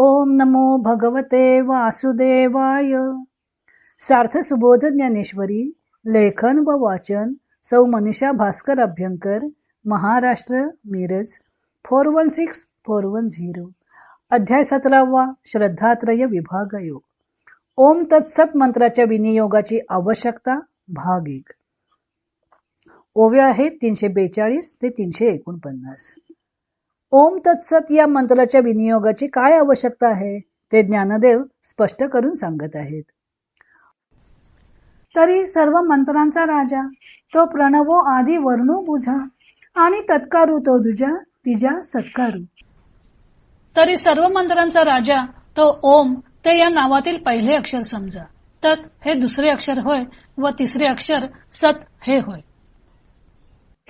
ओम नमो भगवते वासुदेवाय. सार्थ सुबोध ज्ञानेश्वरी लेखन व वाचन सौ Manisha Bhaskar Abhyankar Maharashtra Miraj four one six four one zero. अध्याय सतरावा श्रद्धात्रय विभाग योग ओम तत्सत मंत्राच्या विनियोगाची आवश्यकता भाग एक. ओव्या आहेत तीनशे बेचाळीस ते तीनशे एकोणपन्नास. ओम तत्सत या मंत्राच्या विनियोगाची काय आवश्यकता आहे? ते ज्ञानदेव स्पष्ट करून सांगत आहेत. तरी सर्व मंत्रांचा राजा तो प्रणवो आदी वर्णो बुझा आणि तत्कारू तो दुजा तिजा सत्कारू. तरी सर्व मंत्रांचा राजा तो ओम ते या नावातील पहिले अक्षर समजा. तत् हे दुसरे अक्षर होय व तिसरे अक्षर सत हे होय.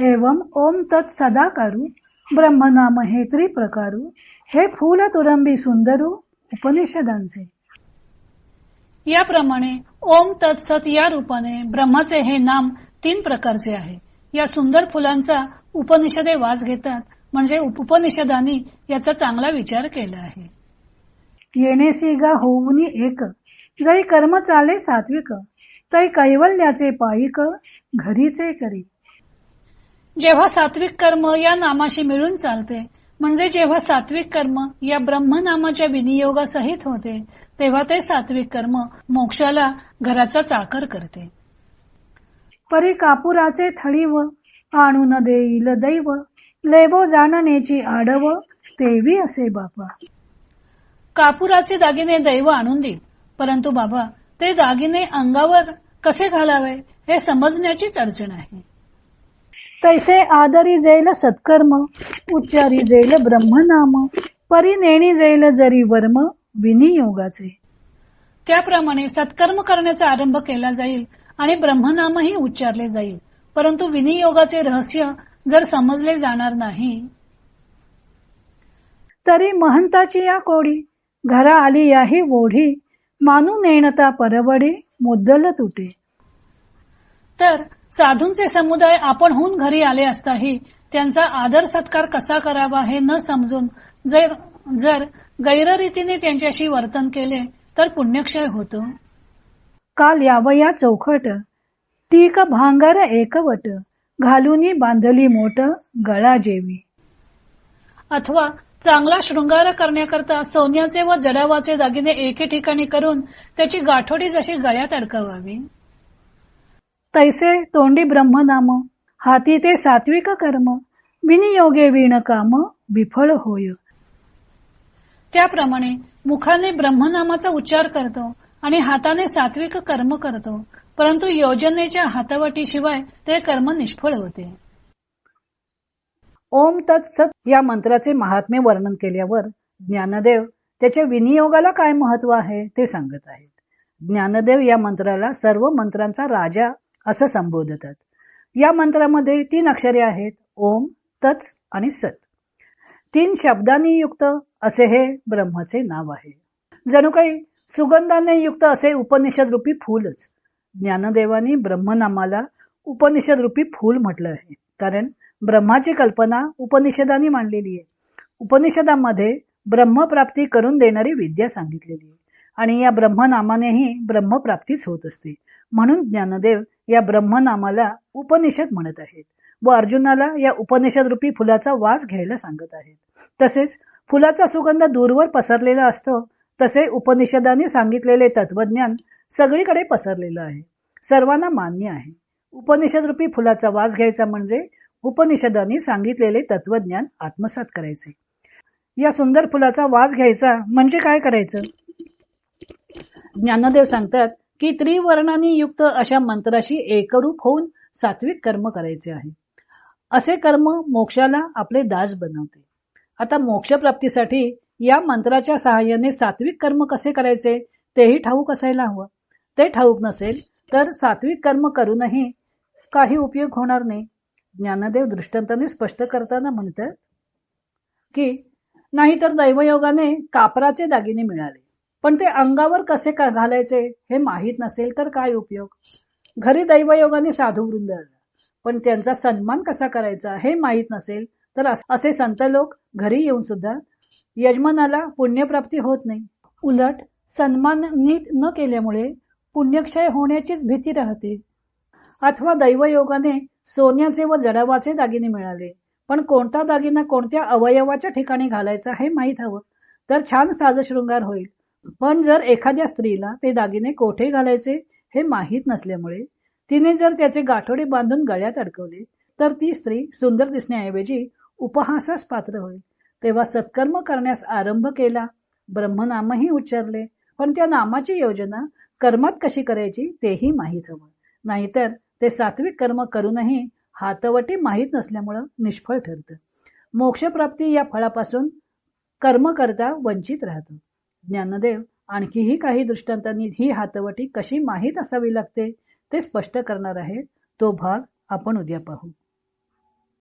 एवम ओम तत् सदाकारू ब्रह्मनाम हे त्रिप्रकारू। हे फूल तुरंबी सुंदरू उपनिषदांचे। याप्रमाणे ओम तत्सत या रूपाने ब्रह्माचे हे नाम तीन प्रकारचे आहे. या सुंदर फुलांचा उपनिषदे वास घेतात म्हणजे उपनिषदांनी याचा चांगला विचार केला आहे. येणेसी गा होऊनी एक जरी कर्म चाले सात्विक तै कैवल्याचे पायिक घरीचे करी। जेव्हा सात्विक कर्म या नामाशी मिळून चालते म्हणजे जेव्हा सात्विक कर्म या ब्रह्मनामाच्या विनियोगासहित होते तेव्हा ते सात्विक कर्म मोक्षाला घराचा चाकर करते. परी कापुराचे थळीव आणून देईल दैव लेबो जाणण्याची आडव तेवी असे बापा. कापुराचे दागिने दैव आणून देईल परंतु बाबा ते दागिने अंगावर कसे घालावे हे समजण्याचीच अडचण आहे. तैसे आदरी जैल सत्कर्म उच्चारी जैल ब्रह्मनाम परी नेणी जैल जरी वर्म विनियोगाचे. त्याप्रमाणे सत्कर्म करण्याचा आरंभ केला जाईल आणि ब्रह्मनामही उच्चारले जाईल. परंतु विनियोगाचे रहस्य जर समजले जाणार नाही. तरी महंताची या कोडी घरा आली याही ओढी मानू नेणता परवडे मुद्दल तुटे. तर साधूंचे समुदाय आपण होऊन घरी आले असताही त्यांचा आदर सत्कार कसा करावा हे न समजून जर जर गैररीतीने त्यांच्याशी वर्तन केले तर पुण्यक्षय होतो. काल यावया चौखट. टीक भांगार एकवट. घालूनी बांधली मोठ गळा जेवी. अथवा चांगला शृंगार करण्याकरता सोन्याचे व जडावाचे दागिने एके ठिकाणी करून त्याची गाठोडी जशी गळ्यात अडकवावी. तैसे तोंडी ब्रह्मनाम हाती ते सात्विक कर्म विनियोगे विण काम विफळ होय. त्याप्रमाणे मुखाने ब्रह्मनामाचा उच्चार करतो आणि हाताने सात्विक कर्म करतो परंतु योजनेच्या हातवटीशिवाय ते कर्म निष्फळ होते. ओम तत्सत या मंत्राचे महात्म्य वर्णन केल्यावर ज्ञानदेव त्याच्या विनियोगाला काय महत्त्व आहे ते सांगत आहेत. ज्ञानदेव या मंत्राला सर्व मंत्रांचा राजा असं संबोधतात. या मंत्रामध्ये तीन अक्षरे आहेत ओम तच आणि सत. तीन शब्दांनी युक्त असे हे ब्रह्माचे नाव आहे. जणू काही सुगंधाने युक्त असे उपनिषद रूपी फूलच. ज्ञानदेवानी ब्रह्मनामाला उपनिषद रूपी फूल म्हटलं आहे. कारण ब्रह्माची कल्पना उपनिषदांनी मांडलेली आहे. उपनिषदामध्ये ब्रह्मप्राप्ती करून देणारी विद्या सांगितलेली आहे. आणि या ब्रह्मनामानेही ब्रह्मप्राप्तीच होत असते. म्हणून ज्ञानदेव या ब्रह्मनामाला उपनिषद म्हणत आहेत व अर्जुनाला या उपनिषद रूपी फुलाचा वास घ्यायला सांगत आहेत. तसेच फुलाचा सुगंध दूरवर पसरलेला असतो तसे उपनिषदांनी सांगितलेले तत्वज्ञान सगळीकडे पसरलेलं आहे. सर्वांना मान्य आहे. उपनिषद रूपी फुलाचा वास घ्यायचा म्हणजे उपनिषदांनी सांगितलेले तत्वज्ञान आत्मसात करायचे. या सुंदर फुलाचा वास घ्यायचा म्हणजे काय करायचं? ज्ञानदेव सांगतात की त्रिवर्णानी युक्त अशा मंत्राशी एकरूप होऊन सात्विक कर्म करायचे आहे. असे कर्म मोक्षाला आपले दास बनवते. आता मोक्षप्राप्तीसाठी या मंत्राच्या सहाय्याने सात्विक कर्म कसे करायचे तेही ठाऊक असायला हवं. ते ठाऊक नसेल तर सात्विक कर्म करूनही काही उपयोग होणार नाही. ज्ञानदेव दृष्टांताने स्पष्ट करताना म्हणतात की नाहीतर दैवयोगाने कापराचे दागिने मिळाले. पण ते अंगावर कसे घालायचे हे माहीत नसेल तर काय उपयोग? घरी दैवयोगाने साधू वृंद पण त्यांचा सन्मान कसा करायचा हे माहीत नसेल तर असे संत लोक घरी येऊन सुद्धा यजमानाला पुण्यप्राप्ती होत नाही. उलट सन्मान नीट न केल्यामुळे पुण्यक्षय होण्याचीच भीती राहते. अथवा दैवयोगाने सोन्याचे व जडावाचे दागिने मिळाले पण कोणता दागिना कोणत्या अवयवाच्या ठिकाणी घालायचा हे माहीत हवं तर छान साजशृंगार होईल. पण जर एखाद्या स्त्रीला ते दागिने कोठे घालायचे हे माहीत नसल्यामुळे तिने जर त्याचे गाठोडे बांधून गळ्यात अडकवले तर ती स्त्री सुंदर दिसण्याऐवजी उपहासास पात्र होईल. तेव्हा सत्कर्म करण्यास आरंभ केला ब्रह्मनामही उच्चारले पण त्या नामाची योजना कर्मात कशी करायची तेही माहीत हवं. नाहीतर ते सात्विक कर्म करूनही हातवटी माहीत नसल्यामुळं निष्फळ ठरतं. मोक्षप्राप्ती या फळापासून कर्म करता वंचित राहतं. ज्ञानदेव आणखीही काही दृष्टांतांनी ही हातवटी कशी माहीत असावी लागते ते स्पष्ट करणार आहे. तो भाग आपण उद्या पाहू.